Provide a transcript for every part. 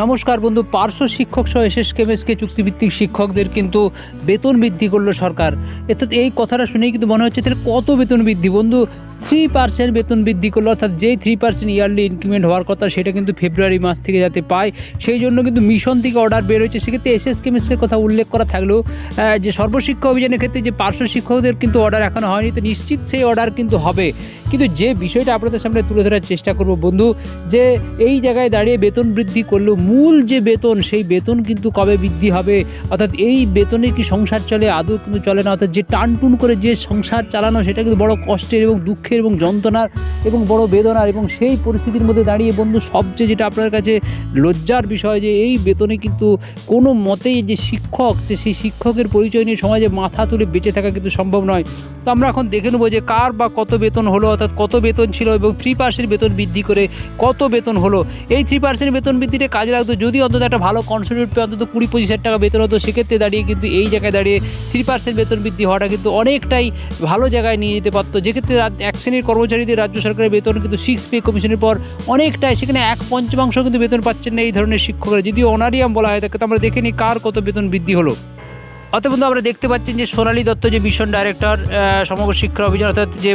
নমস্কার বন্ধু, পার্শ্ব শিক্ষক সহ এস এস কেম কেমএসকে চুক্তিভিত্তিক শিক্ষকদের কিন্তু বেতন বৃদ্ধি করল সরকার। এত এই কথাটা শুনেই কিন্তু মনে হচ্ছে, তাহলে কত বেতন বৃদ্ধি? বন্ধু থ্রি পার্সেন্ট বেতন বৃদ্ধি করল, অর্থাৎ যেই থ্রি পার্সেন্ট ইয়ারলি ইনক্রিমেন্ট হওয়ার কথা, সেটা কিন্তু ফেব্রুয়ারি মাস থেকে যাতে পায়, সেই জন্য কিন্তু মিশন থেকে অর্ডার বের হয়েছে। সেক্ষেত্রে এস এস কেমএসকের কথা উল্লেখ করা থাকলেও যে সর্বশিক্ষা অভিযানের ক্ষেত্রে যে পার্শ্ব শিক্ষকদের কিন্তু অর্ডার এখনও হয়নি, তো নিশ্চিত সেই অর্ডার কিন্তু হবে। কিন্তু যে বিষয়টা আপনাদের সামনে তুলে ধরার চেষ্টা করব, বন্ধু, যে এই জায়গায় দাঁড়িয়ে বেতন বৃদ্ধি করলেও মূল যে বেতন, সেই বেতন কিন্তু কবে বৃদ্ধি হবে? অর্থাৎ এই বেতনে কি সংসার চলে, আদৌ কিন্তু চলে না, অর্থাৎ যে টানটুন করে যে সংসার চালানো, সেটা কিন্তু বড় কষ্টের এবং দুঃখের এবং যন্ত্রণার এবং বড় বেদনার এবং সেই পরিস্থিতির মধ্যে দাঁড়িয়ে বন্ধু, সবচেয়ে যেটা আপনার কাছে লজ্জার বিষয় যে এই বেতনে কিন্তু কোনো মতেই যে শিক্ষক, যে সেই শিক্ষকের পরিচয় নিয়ে সমাজে মাথা তুলে বেঁচে থাকা কিন্তু সম্ভব নয়। তো আমরা এখন দেখে নেব যে কার বা কত বেতন হলো, অর্থাৎ কত বেতন ছিল এবং থ্রি পার্সেন্ট বেতন বৃদ্ধি করে কত বেতন হলো। এই থ্রি পার্সেন্ট বেতন বৃদ্ধিটা কাজে লাগতো, যদি অন্তত একটা ভালো কনসেন্ট্রেট পেয়ে অন্তত কুড়ি পঁচিশ হাজার টাকা বেতন হতো, সেক্ষেত্রে দাঁড়িয়ে কিন্তু এই জায়গায় দাঁড়িয়ে থ্রি পার্সেন্ট বেতন বৃদ্ধি হওয়াটা কিন্তু অনেকটাই ভালো জায়গায় নিয়ে যেতে পারতো। যেক্ষেত্রে এক শ্রেণির কর্মচারীদের রাজ্য সরকারের বেতন কিন্তু সিক্স পে কমিশনের পর অনেকটাই। সেখানে এক পঞ্চমাংশ কিন্তু বেতন পাচ্ছেন না এই ধরনের শিক্ষকরা। যদিও অনারিয়াম বলা হয়, তাকে তো আমরা দেখে নিই কার কত বেতন বৃদ্ধি হলো। অত বন্ধু, আমরা দেখতে পাচ্ছেন যে সোনালী দত্ত যে মিশন ডাইরেক্টর সমগ্র শিক্ষা অভিযান, অর্থাৎ যে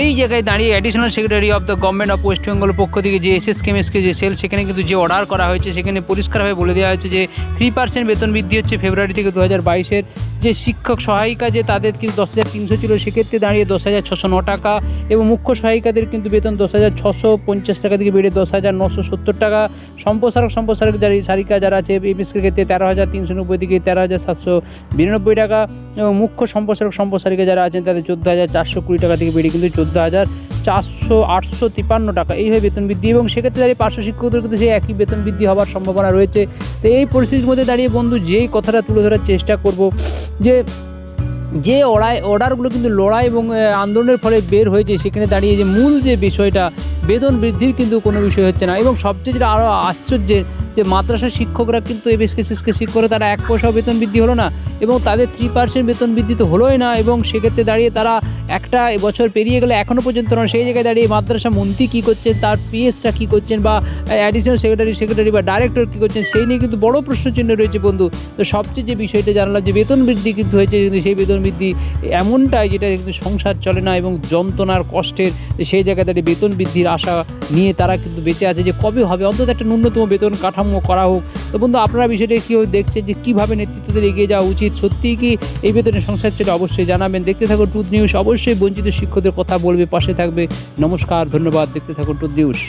এই জায়গায় দাঁড়িয়ে additional secretary of the government of West বেঙ্গলের পক্ষ থেকে যে এস এস কেম কেমএসকে যে সেল সেখানে কিন্তু যে অর্ডার করা হয়েছে, সেখানে পরিষ্কারভাবে বলে দেওয়া হয়েছে যে থ্রি পার্সেন্ট বেতন বৃদ্ধি হচ্ছে ফেব্রুয়ারি থেকে দু হাজার বাইশের। যে শিক্ষক সহায়িকা যে তাদের কিন্তু দশ হাজার তিনশো ছিল, সেক্ষেত্রে দাঁড়িয়ে দশ হাজার ছশো ন টাকা এবং মুখ্য সহায়িকাদের কিন্তু বেতন দশ হাজার ছশো পঞ্চাশ টাকা থেকে বেড়ে দশ হাজার নশো সত্তর টাকা। সম্প্রসারক সম্প্রসারক যারা সারিকা যারা আছে এপিএসকের ক্ষেত্রে তেরো হাজার তিনশো নব্বই থেকে তেরো হাজার সাতশো বিরানব্বই টাকা এবং মুখ্য সম্প্রসারক, সম্প্রসারিকা যারা আছেন, তাদের চোদ্দ হাজার চারশো কুড়ি টাকা থেকে বেড়ে কিন্তু চোদ্দ হাজার চারশো, আটশো তিপ্পান্ন টাকা। এইভাবে বেতন বৃদ্ধি এবং সেক্ষেত্রে দাঁড়িয়ে পার্শ্ব শিক্ষকদের কিন্তু সেই একই বেতন বৃদ্ধি হওয়ার সম্ভাবনা রয়েছে। তো এই পরিস্থিতির মধ্যে দাঁড়িয়ে বন্ধু, যেই কথাটা তুলে ধরার চেষ্টা করব, যে যে অড়াই, অর্ডারগুলো কিন্তু লড়াই এবং আন্দোলনের ফলে বের হয়েছে, সেখানে দাঁড়িয়ে যে মূল যে বিষয়টা, বেতন বৃদ্ধির কিন্তু কোনো বিষয় হচ্ছে না। এবং সবচেয়ে যেটা আরও আশ্চর্যের যে মাদ্রাসা শিক্ষকরা কিন্তু এবিএসকে শিক্ষকরা তারা এক পয়সাও বেতন বৃদ্ধি হলো না এবং তাদের থ্রি পার্সেন্ট বেতন বৃদ্ধি তো হলোই না এবং সেক্ষেত্রে দাঁড়িয়ে তারা একটা বছর পেরিয়ে গেলে এখনও পর্যন্ত না সেই জায়গায় দাঁড়িয়ে মাদ্রাসা মন্ত্রী কী করছেন, তার পিএসরা কী করছেন বা অ্যাডিশনাল সেক্রেটারি সেক্রেটারি বা ডাইরেক্টর কী করছেন, সেই নিয়ে কিন্তু বড় প্রশ্নচিহ্ন রয়েছে বন্ধু। তো সবচেয়ে যে বিষয়টা জানলাম যে বেতন বৃদ্ধি কিন্তু হয়েছে কিন্তু সেই বেতন বৃদ্ধি এমনটাই যেটা কিন্তু সংসার চলে না এবং যন্ত্রণার কষ্টের সেই জায়গায় দাঁড়িয়ে বেতন বৃদ্ধির আশা নিয়ে তারা কিন্তু বেঁচে আছে যে কবে হবে? অন্তত একটা ন্যূনতম বেতন কাঠামো করা হোক। তো বন্ধু, আপনারা বিষয়টা কীভাবে দেখছেন যে কীভাবে নেতৃত্বদের এগিয়ে যাওয়া উচিত? সত্যিই কি এই বেতনে সংসার চলে? অবশ্যই জানাবেন। দেখতে থাকুন টুথ নিউজ অবশ্যই বঞ্চিত শিক্ষকদের কথা বলবে, পাশে থাকবে। নমস্কার, ধন্যবাদ। দেখতে থাকুন টুথ নিউজ